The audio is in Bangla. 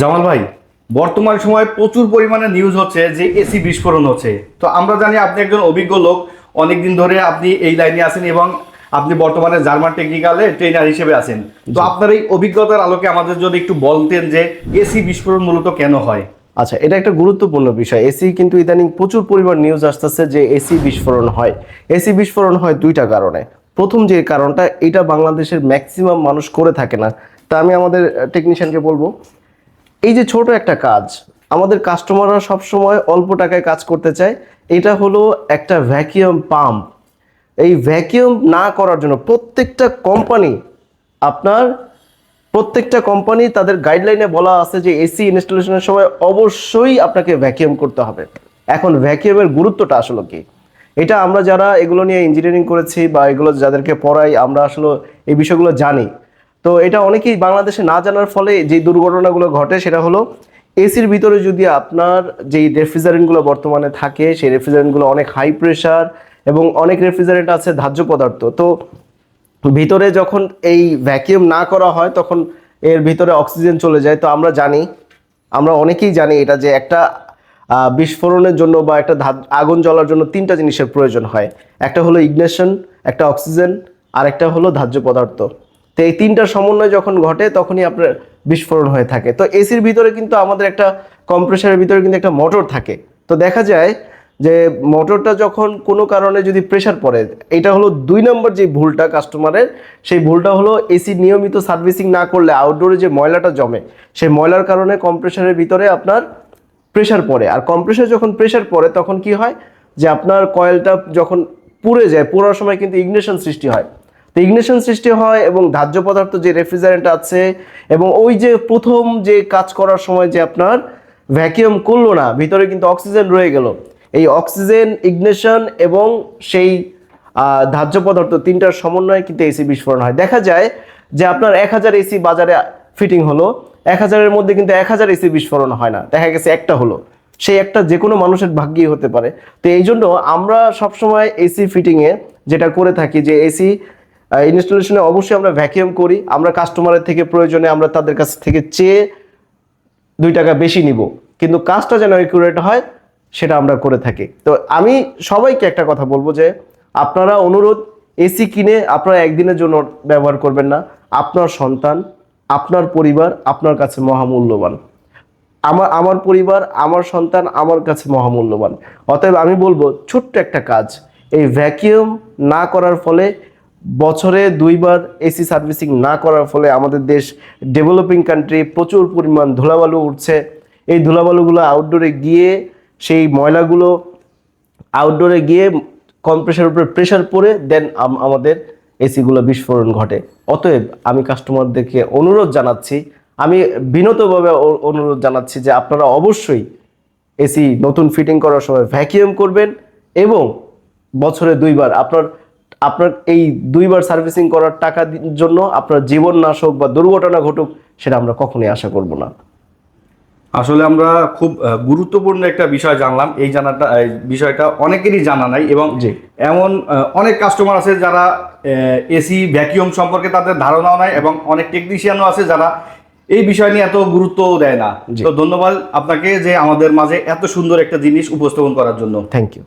জামাল ভাই বর্তমান সময়ে প্রচুর পরিমাণে নিউজ হচ্ছে যে এসি বিস্ফোরণ হচ্ছে। তো আমরা জানি আপনি একজন অভিজ্ঞ লোক অনেকদিন ধরে আপনি এই লাইনে আছেন এবং আপনি বর্তমানে জার্মান টেকনিক্যালে ট্রেনার হিসেবে আছেন। তো আপনার এই অভিজ্ঞতার আলোকে আমাদের যদি একটু বলতেন যে এসি বিস্ফোরণ মূলত কেন হয়? আচ্ছা এটা একটা গুরুত্বপূর্ণ বিষয়। এসি কিন্তু ইদানিং প্রচুর পরিমাণ নিউজ আসতেছে যে এসি বিস্ফোরণ হয়। এসি বিস্ফোরণ হয় দুইটা কারণে। প্রথম যে কারণটা এটা বাংলাদেশের ম্যাক্সিমাম মানুষ করে থাকে না। তা আমি আমাদের টেকনিশিয়ানকে বলব এই যে ছোট একটা কাজ, আমাদের কাস্টমাররা সবসময় অল্প টাকায় কাজ করতে চায়, এটা হলো একটা ভ্যাকিউম পাম্প এই ভ্যাকিউম না করার জন্য প্রত্যেকটা কোম্পানি আপনার প্রত্যেকটা কোম্পানি তাদের গাইডলাইনে বলা আছে যে এসি ইনস্টলেশনের সময় অবশ্যই আপনাকে ভ্যাকিউম করতে হবে। এখন ভ্যাকিউমের গুরুত্বটা আসলে কি? এটা আমরা যারা এগুলো নিয়ে ইঞ্জিনিয়ারিং করেছি বা এগুলো যাদেরকে পড়াই, আমরা আসলে এই বিষয়গুলো জানি। তো এটা অনেকেই বাংলাদেশে না জানার ফলে যে দুর্ঘটনাগুলো ঘটে সেটা হলো এসির ভিতরে যদি আপনার যেই রেফ্রিজারেন্টগুলো বর্তমানে থাকে, সেই রেফ্রিজারেন্টগুলো অনেক হাই প্রেশার এবং অনেক রেফ্রিজারেন্ট আছে ধার্য পদার্থ। তো ভিতরে যখন এই ভ্যাকিউম না করা হয় তখন এর ভিতরে অক্সিজেন চলে যায়। তো আমরা জানি, আমরা অনেকেই জানি এটা যে একটা বিস্ফোরণের জন্য বা একটা আগুন জ্বলার জন্য তিনটা জিনিসের প্রয়োজন হয়। একটা হলো ইগনেশন, একটা অক্সিজেন আর একটা হলো ধার্য পদার্থ। তো এই তিনটার সমন্বয় যখন ঘটে, তখনই আপনার বিস্ফোরণ হয়ে থাকে। তো এসির ভিতরে কিন্তু আমাদের একটা কম্প্রেসারের ভিতরে কিন্তু একটা মোটর থাকে। তো দেখা যায় যে মোটরটা যখন কোনো কারণে যদি প্রেশার পড়ে, এটা হলো দুই নম্বর যে ভুলটা কাস্টমারের সেই ভুলটা হলো এসি নিয়মিত সার্ভিসিং না করলে আউটডোরে যে ময়লাটা জমে, সেই ময়লার কারণে কম্প্রেসারের ভিতরে আপনার প্রেশার পড়ে। আর কম্প্রেসার যখন প্রেশার পড়ে, তখন কি হয়? যে আপনার কয়েলটা যখন পুড়ে যায়, পুরোর সময় কিন্তু ইগনিশন সৃষ্টি হয়। তো ইগনেশন সৃষ্টি হয় এবং ধার্য পদার্থ যে রেফ্রিজারেন্ট আছে এবং ওই যে প্রথম যে কাজ করার সময় যে আপনার ভ্যাকিউম করল না, ভিতরে কিন্তু অক্সিজেন রয়ে গেল। এই অক্সিজেন, ইগনেশন এবং সেই ধার্য পদার্থ তিনটার সমন্বয়ে কিন্তু এসি বিস্ফোরণ হয়। দেখা যায় যে আপনার এক হাজার এসি বাজারে ফিটিং হলো, এক হাজারের মধ্যে কিন্তু এক হাজার এসি বিস্ফোরণ হয় না। দেখা গেছে একটা হলো। সেই একটা যে কোনো মানুষের ভাগ্যেই হতে পারে। তো এই জন্য আমরা সবসময় এসি ফিটিংয়ে যেটা করে থাকি যে এসি ইনস্টলেশনে অবশ্যই আমরা ভ্যাকিউম করি। আমরা কাস্টমারের থেকে প্রয়োজনে আমরা তাদের কাছ থেকে চেয়ে দুই টাকা বেশি নিব। কিন্তু কাজটা যেন একুরেট হয়, সেটা আমরা করে থাকি। তো আমি সবাইকে একটা কথা বলব যে, আপনারা অনুরোধ এসি কিনে আপনারা একদিনের জন্য ব্যবহার করবেন না। আপনার সন্তান, আপনার পরিবার, আপনার কাছে মহামূল্যবান। আমার আমার পরিবার, আমার সন্তান আমার কাছে মহামূল্যবান। অতএব আমি বলব, ছোট্ট একটা কাজ। এই ভ্যাকিউম না করার ফলে বছরে দুইবার এসি সার্ভিসিং না করার ফলে আমাদের দেশ ডেভেলপিং কান্ট্রি প্রচুর পরিমাণ ধুলাবালু উঠছে। এই ধুলাবালুগুলো আউটডোরে গিয়ে, সেই ময়লাগুলো আউটডোরে গিয়ে কম্প্রেসার উপরে প্রেশার পড়ে দেন আমাদের এসিগুলো বিস্ফোরণ ঘটে। অতএব আমি কাস্টমারদেরকে অনুরোধ জানাচ্ছি, আমি বিনতভাবে অনুরোধ জানাচ্ছি যে আপনারা অবশ্যই এসি নতুন ফিটিং করার সময় ভ্যাকিউম করবেন এবং বছরে দুইবার আপনার আপনার এই দুইবার সার্ভিসিং করার টাকা জন্য আপনার জীবন নাশ হোক বা দুর্ঘটনা ঘটুক সেটা আমরা কখনোই আশা করব না। আসলে আমরা খুব গুরুত্বপূর্ণ একটা বিষয় জানলাম। এই জানাটা এই বিষয়টা অনেকেরই জানা নাই এবং জি। এমন অনেক কাস্টমার আছে যারা এসি ভ্যাকিউম সম্পর্কে তাদের ধারণাও নাই এবং অনেক টেকনিশিয়ানও আছে যারা এই বিষয় নিয়ে এত গুরুত্বও দেয় না। তো ধন্যবাদ আপনাকে যে আমাদের মাঝে এত সুন্দর একটা জিনিস উপস্থাপন করার জন্য। Thank you